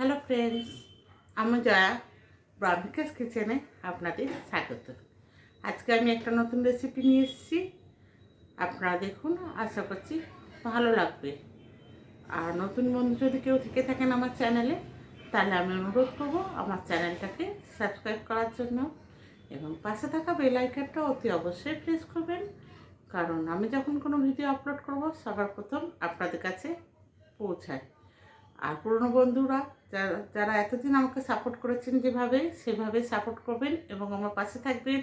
Hello friends আমি জয়া ব্রাভিকাস কিচেনে আপনাদের স্বাগত। আজকে আমি একটা নতুন রেসিপি নিয়ে এসেছি। আপনারা দেখুন, আশা করছি ভালো লাগবে। আর নতুন বন্ধু যদি কেউ থেকে থাকেন আমার চ্যানেলে, তাহলে আমি অনুরোধ করব আমার চ্যানেলটাকে সাবস্ক্রাইব করার জন্য এবং পাশে থাকা বেল আইকনটা অতি অবশ্যই প্রেস করবেন। কারণ আমি যখন কোনো ভিডিও আপলোড করব, সবার প্রথম আপনাদের কাছে পৌঁছায়। আর পুরনো বন্ধুরা, যারা যারা এতদিন আমাকে সাপোর্ট করেছেন যেভাবে, সেভাবে সাপোর্ট করবেন এবং আমার পাশে থাকবেন।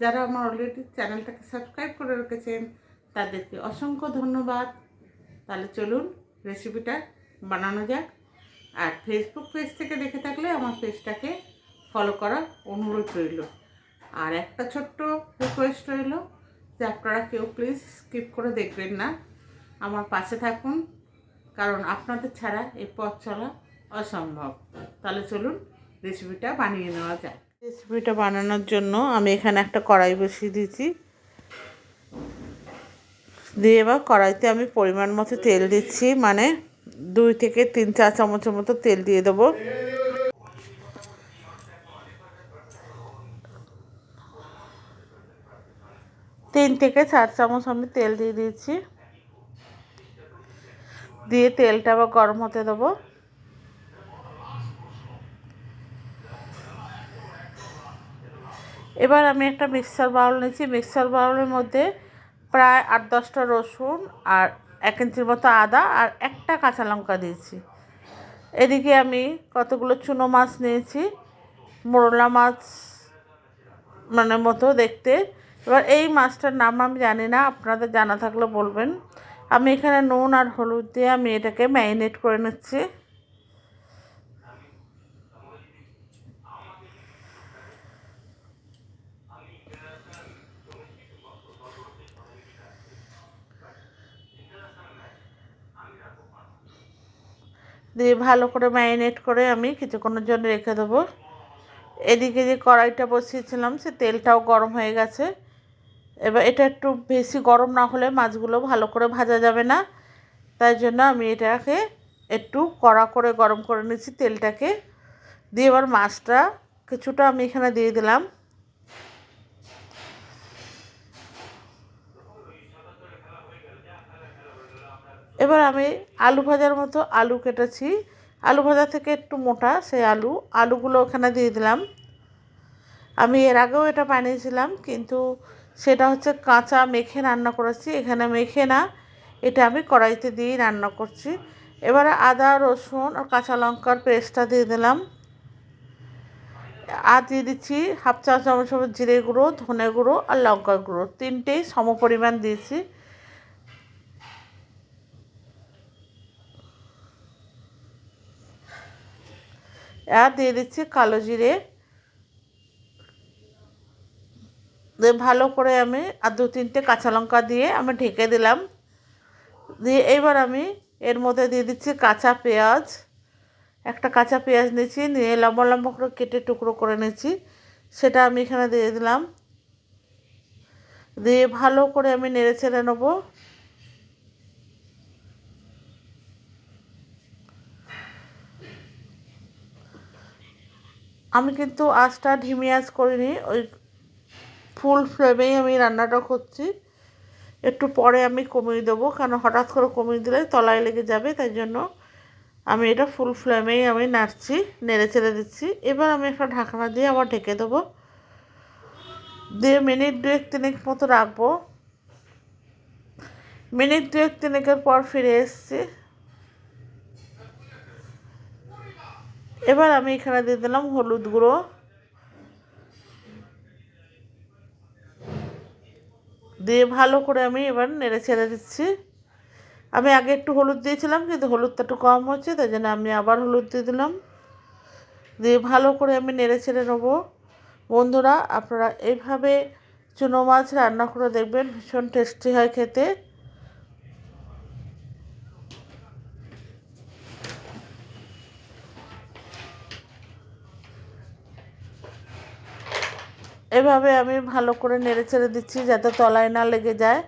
যারা আমার অলরেডি চ্যানেলটাকে সাবস্ক্রাইব করে রেখেছেন, তাদেরকে অসংখ্য ধন্যবাদ। তাহলে চলুন রেসিপিটা বানানো যাক। আর ফেসবুক পেজ থেকে দেখে থাকলে আমার পেজটাকে ফলো করার অনুরোধ রইল। আর একটা ছোট্ট রিকোয়েস্ট রইল যে আপনারা কেউ প্লিজ স্কিপ করে দেখবেন না। আমার পাশে থাকুন। কারণ আপনাদের ছাড়া এই পথ চলা অসম্ভব। তাহলে চলুন রেসিপিটা বানিয়ে নেওয়া যায় রেসিপিটা বানানোর জন্য আমি এখানে একটা কড়াই বসিয়ে দিয়েছি। দিয়ে এবার কড়াইতে আমি পরিমাণ মতো তেল দিচ্ছি মানে দুই থেকে তিন চা চামচের মতো তেল দিয়ে দেবো। তিন থেকে চার চামচ আমি তেল দিয়ে দিয়েছি। দিয়ে তেলটা আবার গরম হতে দেবো। এবার আমি একটা মিক্সার বাউল নিয়েছি। মিক্সার বাউলের মধ্যে প্রায় আট দশটা রসুন আর এক ইঞ্চির মতো আদা আর একটা কাঁচা লঙ্কা দিয়েছি। এদিকে আমি কতগুলো চুনো মাছ নিয়েছি। মোরলা মাছ মানে মতো দেখতে। এবার এই মাছটার নাম আমি জানি না, আপনাদের জানা থাকলে বলবেন। আমি এখানে নুন আর হলুদ দিয়ে আমি এটাকে ম্যারিনেট করে নিচ্ছি। দিয়ে ভালো করে ম্যারিনেট করে আমি কিছুক্ষণের জন্য রেখে দেবো। এদিকে যে কড়াইটা বসিয়েছিলাম, সে তেলটাও গরম হয়ে গেছে। এবার এটা একটু বেশি গরম না হলে মাছগুলো ভালো করে ভাজা যাবে না। তাই জন্য আমি এটাকে একটু কড়া করে গরম করে নিচ্ছি তেলটাকে। দিয়ে এবার মাছটা কিছুটা আমি এখানে দিয়ে দিলাম। এবার আমি আলু ভাজার মতো আলু কেটেছি। আলু ভাজা থেকে একটু মোটা সেই আলু, আলুগুলো ওখানে দিয়ে দিলাম। আমি এর আগেও এটা বানিয়েছিলাম, কিন্তু সেটা হচ্ছে কাঁচা মেখে রান্না করেছি। এখানে মেখে না, এটা আমি কড়াইতে দিয়েই রান্না করছি। এবারে আদা, রসুন আর কাঁচা লঙ্কার পেস্টটা দিয়ে দিলাম। আর দিয়ে দিচ্ছি হাফ চা চামচ জিরে গুঁড়ো, ধনে গুঁড়ো আর লঙ্কার গুঁড়ো। তিনটেই সম পরিমাণ দিয়েছি। আর দিয়ে দিচ্ছি কালো জিরে। দিয়ে ভালো করে আমি আর দু তিনটে কাঁচা লঙ্কা দিয়ে আমি ঢেকে দিলাম। দিয়ে এবার আমি এর মধ্যে দিয়ে দিচ্ছি কাঁচা পেঁয়াজ। একটা কাঁচা পেঁয়াজ নিয়েছি, নিয়ে লম্বা লম্বা করে কেটে টুকরো করে নিয়েছি। সেটা আমি এখানে দিয়ে দিলাম। দিয়ে ভালো করে আমি নেড়ে ছেড়ে নেব। আমি কিন্তু আঁচটা ঢিমি আঁচ করিনি, ওই ফুল ফ্লেমেই আমি রান্নাটা করছি। একটু পরে আমি কমিয়ে দেবো, কারণ হঠাৎ করে কমিয়ে দিলে তলায় লেগে যাবে, তাই জন্য আমি এটা ফুল ফ্লেমেই আমি নাড়ছি, নেড়ে চেড়ে দিচ্ছি। এবার আমি একটা ঢাকনা দিয়ে আবার ঢেকে দেবো। দিয়ে মিনিট দুয়েক তিনেক মতো রাখব। মিনিট দুয়েক তিনেকের পর ফিরে এসছি। এবার আমি এখানে দিয়ে দিলাম হলুদ গুঁড়ো। দিয়ে ভালো করে আমি এবার নেড়ে ছেড়ে দিচ্ছি। আমি আগে একটু হলুদ দিয়েছিলাম, কিন্তু হলুদটা একটু কম হচ্ছে, তাই জন্য আমি আবার হলুদ দিয়ে দিলাম। দিয়ে ভালো করে আমি নেড়ে ছেড়ে নেব। বন্ধুরা, আপনারা এইভাবে চুনো মাছ রান্না করে দেখবেন, ভীষণ টেস্টি হয় খেতে। এভাবে আমি ভালো করে নেড়ে ছেড়ে দিচ্ছি যাতে তলায় না লেগে যায়।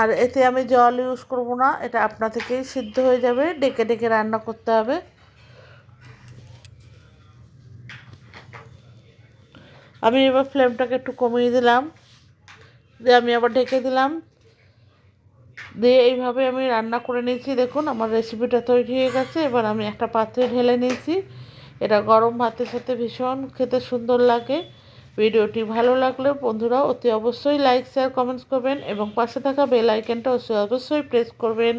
আর এতে আমি জল ইউজ করব না, এটা আপনা থেকেই সিদ্ধ হয়ে যাবে, ডেকে ডেকে রান্না করতে হবে। আমি এবার ফ্লেমটাকে একটু কমিয়ে দিলাম, দিয়ে আমি আবার ঢেকে দিলাম। দিয়ে এইভাবে আমি রান্না করে নিয়েছি, দেখুন আমার রেসিপিটা তৈরি হয়ে গেছে। এবার আমি একটা পাত্রে ঢেলে নিয়েছি। এটা গরম ভাতের সাথে ভীষণ খেতে সুন্দর লাগে। ভিডিওটি ভালো লাগলে বন্ধুরা অতি অবশ্যই লাইক শেয়ার কমেন্টস করবেন এবং পাশে থাকা বেল আইকনটা অবশ্যই অবশ্যই প্রেস করবেন।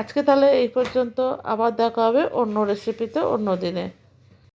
আজকে তাহলে এই পর্যন্ত, আবার দেখা হবে অন্য রেসিপিতে অন্য দিনে।